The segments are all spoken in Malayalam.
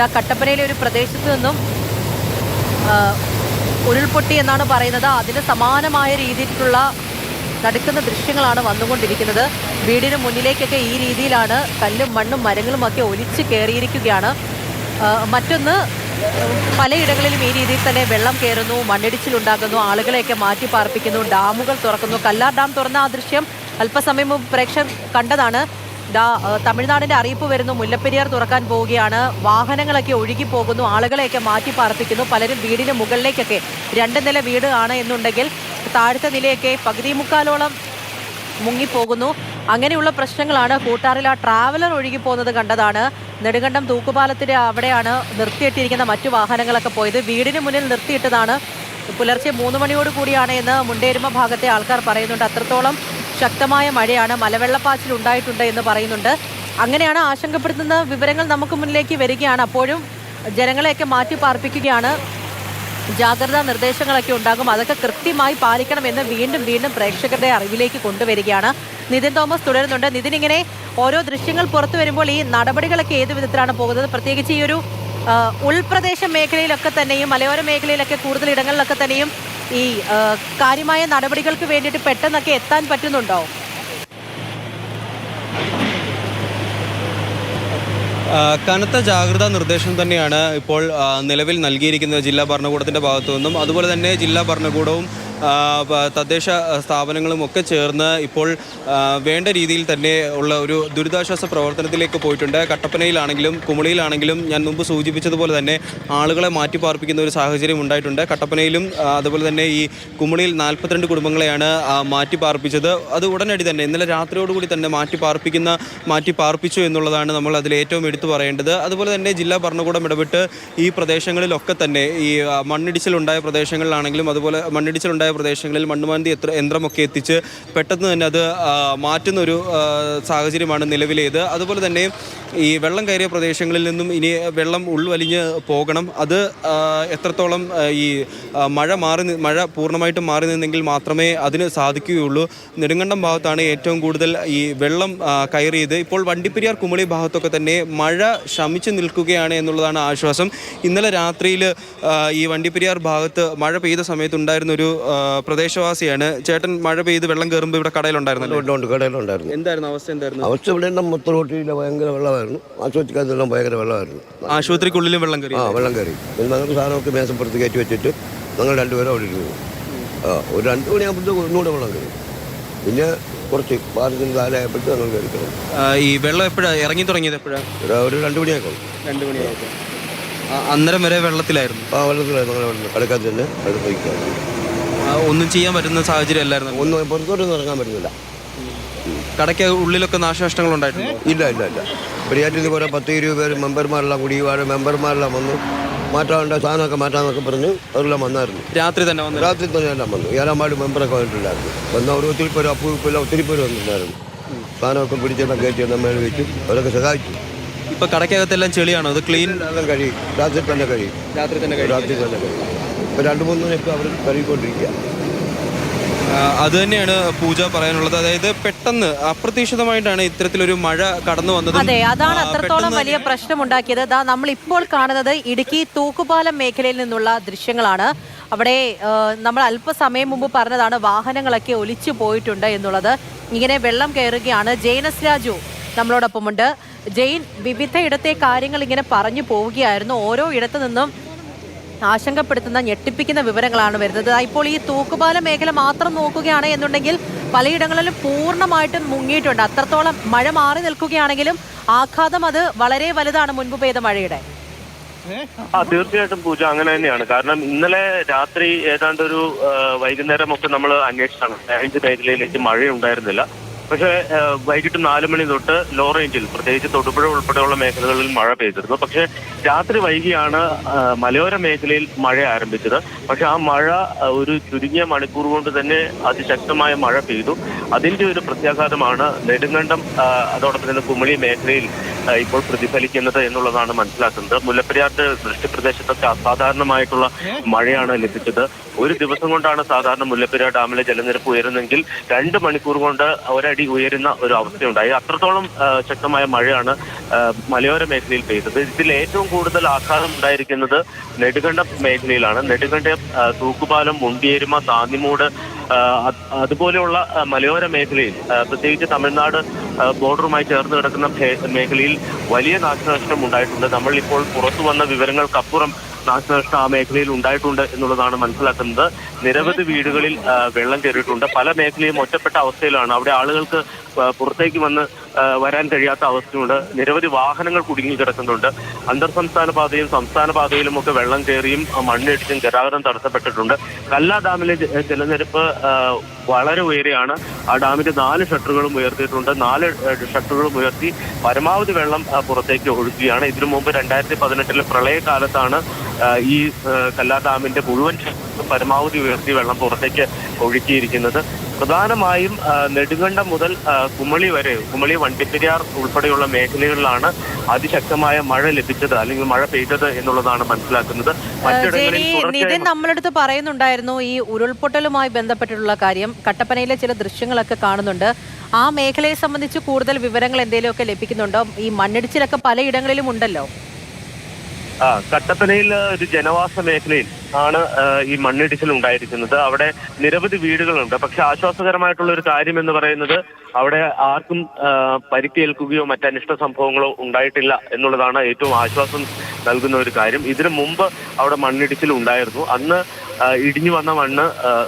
ഇതാ കട്ടപ്പനയിലെ ഒരു പ്രദേശത്ത് നിന്നും ഉരുൾപൊട്ടി എന്നാണ് പറയുന്നത്. അതിന് സമാനമായ രീതിയിലുള്ള നടക്കുന്ന ദൃശ്യങ്ങളാണ് വന്നുകൊണ്ടിരിക്കുന്നത്. വീടിന് മുന്നിലേക്കൊക്കെ ഈ രീതിയിലാണ് കല്ലും മണ്ണും മരങ്ങളും ഒക്കെ ഒലിച്ച് കയറിയിരിക്കുകയാണ്. മറ്റൊന്ന് പലയിടങ്ങളിലും ഈ രീതിയിൽ തന്നെ വെള്ളം കയറുന്നു മണ്ണിടിച്ചിലുണ്ടാകുന്നു ആളുകളെയൊക്കെ മാറ്റി പാർപ്പിക്കുന്നു ഡാമുകൾ തുറക്കുന്നു. കല്ലാർ ഡാം തുറന്ന ആ ദൃശ്യം അല്പസമയം മുമ്പ് പ്രേക്ഷകർ കണ്ടതാണ്. ദാ തമിഴ്നാടിന്റെ അറിയിപ്പ് വരുന്നു. മുല്ലപ്പെരിയാർ തുറക്കാൻ പോവുകയാണ്. വാഹനങ്ങളൊക്കെ ഒഴുകി പോകുന്നു. ആളുകളെയൊക്കെ മാറ്റി പാർപ്പിക്കുന്നു. പലരും വീടിന് മുകളിലേക്കൊക്കെ രണ്ട് നില വീട് ആണ് എന്നുണ്ടെങ്കിൽ താഴത്തെ നിലയൊക്കെ പകുതി മുക്കാലോളം മുങ്ങിപ്പോകുന്നു. അങ്ങനെയുള്ള പ്രശ്നങ്ങളാണ് കൂട്ടാറിൽ ആ ട്രാവലർ ഒഴുകി പോകുന്നത് കണ്ടതാണ്. നെടുങ്കണ്ടം തൂക്കുപാലത്തിന്റെ അവിടെയാണ് നിർത്തിയിട്ടിരിക്കുന്ന മറ്റു വാഹനങ്ങളൊക്കെ പോയത്. വീടിന് മുന്നിൽ നിർത്തിയിട്ടതാണ്. പുലർച്ചെ മൂന്ന് മണിയോട് കൂടിയാണ് എന്ന് മുണ്ടേരുമ ഭാഗത്തെ ആൾക്കാർ പറയുന്നുണ്ട്. അത്രത്തോളം ശക്തമായ മഴയാണ് മലവെള്ളപ്പാച്ചിൽ ഉണ്ടായിട്ടുണ്ട് എന്ന് പറയുന്നുണ്ട്. അങ്ങനെയാണ് ആശങ്കപ്പെടുത്തുന്ന വിവരങ്ങൾ നമുക്ക് മുന്നിലേക്ക് വരികയാണ്. അപ്പോഴും ജനങ്ങളെയൊക്കെ മാറ്റി പാർപ്പിക്കുകയാണ് ജാഗ്രതാ നിർദ്ദേശങ്ങളൊക്കെ ഉണ്ടാകും. അതൊക്കെ കൃത്യമായി പാലിക്കണമെന്ന് വീണ്ടും വീണ്ടും പ്രേക്ഷകരുടെ അറിവിലേക്ക് കൊണ്ടുവരികയാണ്. നിതിൻ തോമസ് തുടരുന്നുണ്ട്. നിതിൻ ഇങ്ങനെ ഓരോ ദൃശ്യങ്ങൾ പുറത്തു വരുമ്പോൾ ഈ നടപടികളൊക്കെ ഏത് വിധത്തിലാണ് പോകുന്നത്? പ്രത്യേകിച്ച് ഈ ഒരു ഉൾപ്രദേശ മേഖലയിലൊക്കെ തന്നെയും മലയോര മേഖലയിലൊക്കെ കൂടുതൽ ഇടങ്ങളിലൊക്കെ തന്നെയും ഈ കാര്യമായ നടപടികൾക്ക് വേണ്ടിയിട്ട് പെട്ടെന്നൊക്കെ എത്താൻ പറ്റുന്നുണ്ടോ? കനത്ത ജാഗ്രതാ നിർദ്ദേശം തന്നെയാണ് ഇപ്പോൾ നിലവിൽ നൽകിയിരിക്കുന്നത് ജില്ലാ ഭരണകൂടത്തിന്റെ ഭാഗത്തു നിന്നും. അതുപോലെ തന്നെ ജില്ലാ ഭരണകൂടവും തദ്ദേശ സ്ഥാപനങ്ങളും ഒക്കെ ചേർന്ന് ഇപ്പോൾ വേണ്ട രീതിയിൽ തന്നെ ഉള്ള ഒരു ദുരിതാശ്വാസ പ്രവർത്തനത്തിലേക്ക് പോയിട്ടുണ്ട്. കട്ടപ്പനയിലാണെങ്കിലും കുമളിയിലാണെങ്കിലും ഞാൻ മുമ്പ് സൂചിപ്പിച്ചതുപോലെ തന്നെ ആളുകളെ മാറ്റിപ്പാർപ്പിക്കുന്ന ഒരു സാഹചര്യം ഉണ്ടായിട്ടുണ്ട്. കട്ടപ്പനയിലും അതുപോലെ തന്നെ ഈ കുമളിയിൽ നാൽപ്പത്തിരണ്ട് കുടുംബങ്ങളെയാണ് മാറ്റിപ്പാർപ്പിച്ചത് മാറ്റി പാർപ്പിച്ചത്. അത് ഉടനടി തന്നെ ഇന്നലെ രാത്രിയോടുകൂടി തന്നെ മാറ്റി പാർപ്പിക്കുന്ന മാറ്റി പാർപ്പിച്ചു എന്നുള്ളതാണ് നമ്മൾ അതിൽ ഏറ്റവും എടുത്തു പറയേണ്ടത്. അതുപോലെ തന്നെ ജില്ലാ ഭരണകൂടം ഇടപെട്ട് ഈ പ്രദേശങ്ങളിലൊക്കെ തന്നെ ഈ മണ്ണിടിച്ചിലുണ്ടായ പ്രദേശങ്ങളിലാണെങ്കിലും അതുപോലെ മണ്ണിടിച്ചിലുണ്ടായ പ്രദേശങ്ങളിൽ മണ്ണുമാന്തി എത്ര യന്ത്രമൊക്കെ എത്തിച്ച് പെട്ടെന്ന് തന്നെ അത് മാറ്റുന്ന ഒരു സാഹചര്യമാണ് നിലവിലേത്. അതുപോലെ തന്നെ ഈ വെള്ളം കയറിയ പ്രദേശങ്ങളിൽ നിന്നും ഇനി വെള്ളം ഉൾവലിഞ്ഞ് പോകണം. അത് എത്രത്തോളം ഈ മഴ മാറി മഴ പൂർണമായിട്ടും മാറി നിന്നെങ്കിൽ മാത്രമേ അതിന് സാധിക്കുകയുള്ളൂ. നെടുങ്കണ്ടം ഭാഗത്താണ് ഏറ്റവും കൂടുതൽ ഈ വെള്ളം കയറിയത്. ഇപ്പോൾ വണ്ടിപ്പെരിയാർ കുമളി ഭാഗത്തൊക്കെ തന്നെ മഴ ശമിച്ചു നിൽക്കുകയാണ് എന്നുള്ളതാണ് ആശ്വാസം. ഇന്നലെ രാത്രിയിൽ ഈ വണ്ടിപ്പെരിയാർ ഭാഗത്ത് മഴ പെയ്ത സമയത്തുണ്ടായിരുന്ന ഒരു ആ, പ്രദേശവാസിയാണ്. ചേട്ടൻ മഴ പെയ്ത് വെള്ളം കയറുമ്പോൾ ഇവിടെ കടയിലുണ്ടായിരുന്നല്ലോ? ഉണ്ട് ഉണ്ട് കടയിലുണ്ടായിരുന്നു. എന്തായിരുന്നു അവസ്ഥ എന്തായിരുന്നു? അവസ്ഥ ഇവിടെ എല്ലാം മൊത്തം ഭയങ്കര വെള്ളമായിരുന്നു. ആശുപത്രിക്കകത്തെല്ലാം ഭയങ്കര വെള്ളമായിരുന്നു. ആശുപത്രിക്കുള്ളിലും വെള്ളം കയറി ആ വെള്ളം കയറി ഞങ്ങൾക്ക് സാധനമൊക്കെ മേശപ്പുറത്ത് കയറ്റി വെച്ചിട്ട് ഞങ്ങൾ രണ്ടുപേരും അവിടെ ഇരുന്നു. ആ ഒരു രണ്ട് മണിയാകുമ്പോഴത്തേക്ക് ഒന്നുകൂടെ വെള്ളം കയറി പിന്നെ കുറച്ച് പാർക്കിന് കാലമായപ്പോഴത്തെ ഞങ്ങൾ കയറി ഈ വെള്ളം എപ്പോഴാണ് ഇറങ്ങി തുടങ്ങിയത് എപ്പോഴാണ് ഒരു രണ്ട് മണിയാക്കും രണ്ട് മണിയാക്കും അന്നേരം വരെ വെള്ളത്തിലായിരുന്നു. ആ വെള്ളത്തിലായിരുന്നു. ഞങ്ങൾ വെള്ളം കടക്കാത്ത തന്നെ അടുത്ത് ഒന്നും ചെയ്യാൻ പറ്റുന്ന സാഹചര്യം അല്ലായിരുന്നു. ഒന്നും പുറത്തോട്ടൊന്നും ഇറങ്ങാൻ പറ്റുന്നില്ല കടയ്ക്ക് ഉള്ളിലൊക്കെ നാശനഷ്ടങ്ങൾ ഉണ്ടായിട്ടുണ്ട്? ഇല്ല ഇല്ല ഇല്ല. പെരിയാറ്റിൽ കുറേ പത്ത് ഇരുപത് പേര് മെമ്പർമാരെല്ലാം കൂടി വാഴ മെമ്പർമാരെല്ലാം വന്നു. മാറ്റാണ്ട സാധനമൊക്കെ മാറ്റാന്നൊക്കെ പറഞ്ഞ് അവരെല്ലാം വന്നായിരുന്നു. രാത്രി തന്നെ വന്നു രാത്രി തന്നെ എല്ലാം വന്നു. ഏഴാമ്പാട് മെമ്പറൊക്കെ വന്നിട്ടുണ്ടായിരുന്നു. വന്ന ഒരു ഒത്തിരി പേര് അപ്പൂ എല്ലാം ഒത്തിരി പേര് വന്നിട്ടുണ്ടായിരുന്നു. സാധനമൊക്കെ പിടിച്ചെല്ലാം കയറ്റി നമ്മൾ വെച്ചു. അവരൊക്കെ സഹായിച്ചു. ഇപ്പൊ കടയ്ക്കകത്തെല്ലാം ചെളിയാണോ? അത് ക്ലീൻ എല്ലാം കഴിയും. രാത്രി തന്നെ കഴിയും. രാത്രി തന്നെ രാത്രി തന്നെ കഴിയും. ഇപ്പം രണ്ട് മൂന്ന് മണിയൊക്കെ അവർ കഴുകിക്കൊണ്ടിരിക്കുക. അത് തന്നെയാണ് പൂജ പറയാനുള്ളത്. അതായത് പെട്ടെന്ന് അപ്രതീക്ഷിതമായിട്ടാണ് ഇത്തരത്തിലൊരു മഴ കടന്നു വന്നത് അതെ അതാണ് അത്രത്തോളം വലിയ പ്രശ്നമുണ്ടാക്കിയത്. ദാ നമ്മൾ ഇപ്പോൾ കാണുന്നത് ഇടുക്കി തൂക്കുപാലം മേഖലയിൽ നിന്നുള്ള ദൃശ്യങ്ങളാണ്. അവിടെ നമ്മൾ അല്പസമയം മുമ്പ് പറഞ്ഞതാണ് വാഹനങ്ങളൊക്കെ ഒലിച്ചു പോയിട്ടുണ്ട് എന്നുള്ളത്. ഇങ്ങനെ വെള്ളം കയറുകയാണ്. ജെയിനസ് രാജു നമ്മളോടൊപ്പമുണ്ട്. ജെയിൻ വിവിധയിടത്തെ കാര്യങ്ങൾ ഇങ്ങനെ പറഞ്ഞു പോവുകയായിരുന്നു. ഓരോ ഇടത്തു നിന്നും ആശങ്കപ്പെടുത്തുന്ന ഞെട്ടിപ്പിക്കുന്ന വിവരങ്ങളാണ് വരുന്നത്. ഇപ്പോൾ ഈ തൂക്കുപാല മേഖല മാത്രം നോക്കുകയാണ് എന്നുണ്ടെങ്കിൽ പലയിടങ്ങളിലും പൂർണമായിട്ടും മുങ്ങിയിട്ടുണ്ട്. അത്രത്തോളം മഴ മാറി നിൽക്കുകയാണെങ്കിലും ആഘാതം അത് വളരെ വലുതാണ് മുൻപ് പെയ്ത മഴയുടെ. ആ തീർച്ചയായിട്ടും പൂജ അങ്ങനെ തന്നെയാണ്. കാരണം ഇന്നലെ രാത്രി ഏതാണ്ട് ഒരു വൈകുന്നേരം ഒക്കെ നമ്മൾ അന്വേഷിച്ചാണ്. റേഞ്ച് മേഖലയിലേക്ക് മഴയുണ്ടായിരുന്നില്ല. പക്ഷേ വൈകിട്ട് നാല് മണി തൊട്ട് ലോ റേഞ്ചിൽ പ്രത്യേകിച്ച് തൊടുപുഴ ഉൾപ്പെടെയുള്ള മേഖലകളിൽ മഴ പെയ്തിരുന്നു. പക്ഷേ രാത്രി വൈകിയാണ് മലയോര മേഖലയിൽ മഴ ആരംഭിച്ചത്. പക്ഷെ ആ മഴ ഒരു ചുരുങ്ങിയ മണിക്കൂർ കൊണ്ട് തന്നെ അതിശക്തമായ മഴ പെയ്തു. അതിന്റെ ഒരു പ്രത്യാഘാതമാണ് നെടുങ്കണ്ടം അതോടൊപ്പം തന്നെ കുമളി മേഖലയിൽ ഇപ്പോൾ പ്രതിഫലിക്കുന്നത് എന്നുള്ളതാണ് മനസ്സിലാക്കുന്നത്. മുല്ലപ്പെരിയാറിന്റെ വൃഷ്ടിപ്രദേശത്തൊക്കെ അസാധാരണമായിട്ടുള്ള മഴയാണ് ലഭിച്ചത്. ഒരു ദിവസം കൊണ്ടാണ് സാധാരണ മുല്ലപ്പെരിയാർ ഡാമിലെ ജലനിരപ്പ് ഉയരുന്നെങ്കിൽ രണ്ട് മണിക്കൂർ കൊണ്ട് ഒരടി ഉയരുന്ന ഒരു അവസ്ഥയുണ്ടായി. അത്രത്തോളം ശക്തമായ മഴയാണ് മലയോര മേഖലയിൽ പെയ്തത്. ഇതിൽ ഏറ്റവും കൂടുതൽ ആഘാതം ഉണ്ടായിരിക്കുന്നത് നെടുകണ്ടം മേഖലയിലാണ്. നെടുകണ്ടം തൂക്കുപാലം മുണ്ടിയേരുമ താന്നിമൂട് അതുപോലെയുള്ള മലയോര മേഖലയിൽ പ്രത്യേകിച്ച് തമിഴ്നാട് ബോർഡറുമായി ചേർന്ന് കിടക്കുന്ന മേഖലയിൽ വലിയ നാശനഷ്ടം ഉണ്ടായിട്ടുണ്ട്. നമ്മൾ ഇപ്പോൾ പുറത്തു വന്ന വിവരങ്ങൾക്കപ്പുറം നാശനഷ്ടം ആ മേഖലയിൽ ഉണ്ടായിട്ടുണ്ട് എന്നുള്ളതാണ് മനസ്സിലാക്കുന്നത്. നിരവധി വീടുകളിൽ വെള്ളം കയറിയിട്ടുണ്ട്. പല മേഖലയും ഒറ്റപ്പെട്ട അവസ്ഥയിലാണ്. അവിടെ ആളുകൾക്ക് പുറത്തേക്ക് വന്ന് വരാൻ കഴിയാത്ത അവസ്ഥയുണ്ട്. നിരവധി വാഹനങ്ങൾ കുടുങ്ങി കിടക്കുന്നുണ്ട്. അന്തർ സംസ്ഥാന പാതയും സംസ്ഥാന പാതയിലും ഒക്കെ വെള്ളം കയറിയും മണ്ണിടിച്ചും ഗതാഗതം തടസ്സപ്പെട്ടിട്ടുണ്ട്. കല്ലാ ഡാമിലെ ജലനിരപ്പ് വളരെ ഉയരെയാണ്. ആ ഡാമിന്റെ നാല് ഷട്ടറുകളും ഉയർത്തിയിട്ടുണ്ട്. നാല് ഷട്ടറുകളും ഉയർത്തി പരമാവധി വെള്ളം പുറത്തേക്ക് ഒഴുകുകയാണ്. ഇതിനു മുമ്പ് രണ്ടായിരത്തി പതിനെട്ടിലെ പ്രളയകാലത്താണ് ഈ കല്ലാ ഡാമിന്റെ മുഴുവൻ പരമാവധി ഉയർത്തി വെള്ളം പുറത്തേക്ക് ഒഴുക്കിയിരിക്കുന്നത്. പ്രധാനമായും നെടുങ്കണ്ടം മുതൽ കുമളി വരെ കുമളി വണ്ടിപ്പെരിയാർ ഉൾപ്പെടെയുള്ള മേഖലകളിലാണ് അതിശക്തമായ മഴ ലഭിച്ചത് അല്ലെങ്കിൽ മഴ പെയ്തത് എന്നുള്ളതാണ് മനസ്സിലാക്കുന്നത്. നിതിൻ നമ്മളടുത്ത് പറയുന്നുണ്ടായിരുന്നു ഈ ഉരുൾപൊട്ടലുമായി ബന്ധപ്പെട്ടിട്ടുള്ള കാര്യം. കട്ടപ്പനയിലെ ചില ദൃശ്യങ്ങളൊക്കെ കാണുന്നുണ്ട്. ആ മേഖലയെ സംബന്ധിച്ച് കൂടുതൽ വിവരങ്ങൾ എന്തെങ്കിലുമൊക്കെ ലഭിക്കുന്നുണ്ടോ? ഈ മണ്ണിടിച്ചിലൊക്കെ പലയിടങ്ങളിലും ഉണ്ടല്ലോ. ആ കട്ടപ്പനയിൽ ഒരു ജനവാസ മേഖലയിൽ ആണ് ഈ മണ്ണിടിച്ചിൽ ഉണ്ടായിരിക്കുന്നത്. അവിടെ നിരവധി വീടുകളുണ്ട്. പക്ഷെ ആശ്വാസകരമായിട്ടുള്ള ഒരു കാര്യം എന്ന് പറയുന്നത് അവിടെ ആർക്കും പരിക്കേൽക്കുകയോ മറ്റനിഷ്ട സംഭവങ്ങളോ ഉണ്ടായിട്ടില്ല എന്നുള്ളതാണ് ഏറ്റവും ആശ്വാസം നൽകുന്ന ഒരു കാര്യം. ഇതിനു മുമ്പ് അവിടെ മണ്ണിടിച്ചിൽ ഉണ്ടായിരുന്നു. അന്ന് ഇടിഞ്ഞു വന്ന മണ്ണ്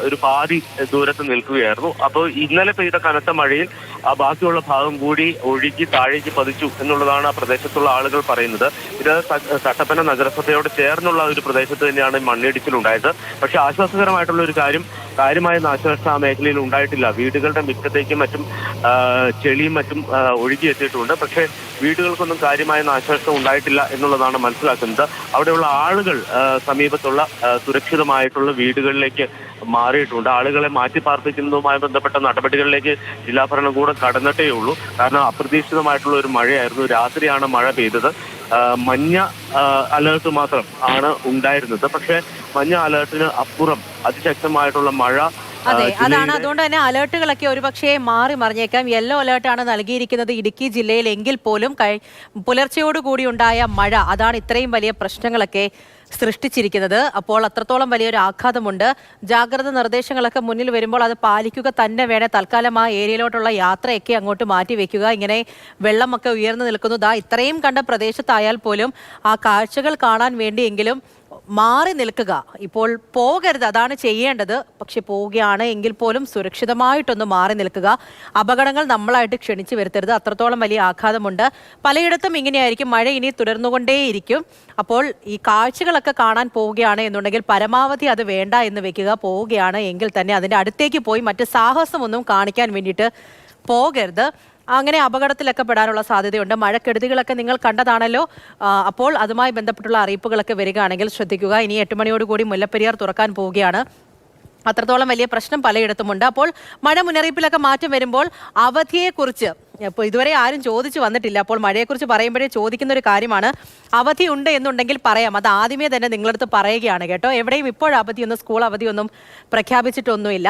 ഒരു പാതി ദൂരത്ത് നിൽക്കുകയായിരുന്നു. അപ്പോൾ ഇന്നലെ പെയ്ത കനത്ത മഴയിൽ ആ ബാക്കിയുള്ള ഭാഗം കൂടി ഒഴുകി താഴേക്ക് പതിച്ചു എന്നുള്ളതാണ് ആ പ്രദേശത്തുള്ള ആളുകൾ പറയുന്നത്. ഇത് കട്ടപ്പന നഗരസഭയോട് ചേർന്നുള്ള ഒരു പ്രദേശത്ത് തന്നെയാണ് മണ്ണിടിച്ചിൽ ഉണ്ടായത് പക്ഷെ ആശ്വാസകരമായിട്ടുള്ള ഒരു കാര്യം കാര്യമായ നാശനഷ്ടം ആ മേഖലയിൽ ഉണ്ടായിട്ടില്ല. വീടുകളുടെ മിക്കത്തേക്കും മറ്റും ചെളിയും മറ്റും ഒഴുകിയെത്തിയിട്ടുണ്ട്. പക്ഷേ വീടുകൾക്കൊന്നും കാര്യമായ നാശനഷ്ടം ഉണ്ടായിട്ടില്ല എന്നുള്ളതാണ് മനസ്സിലാക്കുന്നത്. അവിടെയുള്ള ആളുകൾ സമീപത്തുള്ള സുരക്ഷിതമായിട്ടുള്ള വീടുകളിലേക്ക് മാറിയിട്ടുണ്ട്. ആളുകളെ മാറ്റി പാർപ്പിക്കുന്നതുമായി ബന്ധപ്പെട്ട നടപടികളിലേക്ക് ജില്ലാ ഭരണകൂടം കടന്നിട്ടേ ഉള്ളൂ. കാരണം അപ്രതീക്ഷിതമായിട്ടുള്ള ഒരു മഴയായിരുന്നു. രാത്രിയാണ് മഴ പെയ്തത്. മഞ്ഞ അലേർട്ട് മാത്രം ആണ് ഉണ്ടായിരുന്നത്. പക്ഷേ മഞ്ഞ അലേർട്ടിന് അപ്പുറം അതിശക്തമായിട്ടുള്ള മഴ അതെ അതാണ്. അതുകൊണ്ട് തന്നെ അലേർട്ടുകളൊക്കെ ഒരുപക്ഷേ മാറി മറിഞ്ഞേക്കാം. യെല്ലോ അലേർട്ടാണ് നൽകിയിരിക്കുന്നത് ഇടുക്കി ജില്ലയിൽ എങ്കിൽ പോലും പുലർച്ചയോടുകൂടി ഉണ്ടായ മഴ. അതാണ് ഇത്രയും വലിയ പ്രശ്നങ്ങളൊക്കെ സൃഷ്ടിച്ചിരിക്കുന്നത്. അപ്പോൾ അത്രത്തോളം വലിയൊരു ആഘാതമുണ്ട്. ജാഗ്രത നിർദ്ദേശങ്ങളൊക്കെ മുന്നിൽ വരുമ്പോൾ അത് പാലിക്കുക തന്നെ വേണേ. തൽക്കാലം ആ ഏരിയയിലോട്ടുള്ള യാത്രയൊക്കെ അങ്ങോട്ട് മാറ്റി വെക്കുക. ഇങ്ങനെ വെള്ളമൊക്കെ ഉയർന്നു നിൽക്കുന്നു. ദാ ഇത്രയും കണ്ട പ്രദേശത്തായാൽ പോലും ആ കാഴ്ചകൾ കാണാൻ വേണ്ടിയെങ്കിലും മാറി നിൽക്കുക. ഇപ്പോൾ പോകരുത് അതാണ് ചെയ്യേണ്ടത്. പക്ഷെ പോവുകയാണ് എങ്കിൽ പോലും സുരക്ഷിതമായിട്ടൊന്ന് മാറി നിൽക്കുക. അപകടങ്ങൾ നമ്മളായിട്ട് ക്ഷണിച്ചു വരുത്തരുത്. അത്രത്തോളം വലിയ ആഘാതമുണ്ട്. പലയിടത്തും ഇങ്ങനെയായിരിക്കും. മഴ ഇനി തുടർന്നുകൊണ്ടേയിരിക്കും. അപ്പോൾ ഈ കാഴ്ചകളൊക്കെ കാണാൻ പോവുകയാണ് എന്നുണ്ടെങ്കിൽ പരമാവധി അത് വേണ്ട എന്ന് വെക്കുക. പോവുകയാണ് എങ്കിൽ തന്നെ അതിന്റെ അടുത്തേക്ക് പോയി മറ്റ് സാഹസമൊന്നും കാണിക്കാൻ വേണ്ടിയിട്ട് പോകരുത്. അങ്ങനെ അപകടത്തിലൊക്കെ പെടാനുള്ള സാധ്യതയുണ്ട്. മഴക്കെടുതികളൊക്കെ നിങ്ങൾ കണ്ടതാണല്ലോ. അപ്പോൾ അതുമായി ബന്ധപ്പെട്ടുള്ള അറിയിപ്പുകളൊക്കെ വരികയാണെങ്കിൽ ശ്രദ്ധിക്കുക. ഇനി എട്ട് മണിയോടുകൂടി മുല്ലപ്പെരിയാർ തുറക്കാൻ പോവുകയാണ്. അത്രത്തോളം വലിയ പ്രശ്നം പലയിടത്തുമുണ്ട്. അപ്പോൾ മഴ മുന്നറിയിപ്പിലൊക്കെ മാറ്റം വരുമ്പോൾ അവധിയെക്കുറിച്ച് ഇപ്പോൾ ഇതുവരെ ആരും ചോദിച്ചു വന്നിട്ടില്ല. അപ്പോൾ മഴയെക്കുറിച്ച് പറയുമ്പോഴേ ചോദിക്കുന്ന ഒരു കാര്യമാണ്. അവധി ഉണ്ട് എന്നുണ്ടെങ്കിൽ പറയാം. അത് ആദ്യമേ തന്നെ നിങ്ങളടുത്ത് പറയുകയാണ് കേട്ടോ. എവിടെയും ഇപ്പോൾ അവധിയൊന്നും സ്കൂൾ അവധിയൊന്നും പ്രഖ്യാപിച്ചിട്ടൊന്നുമില്ല.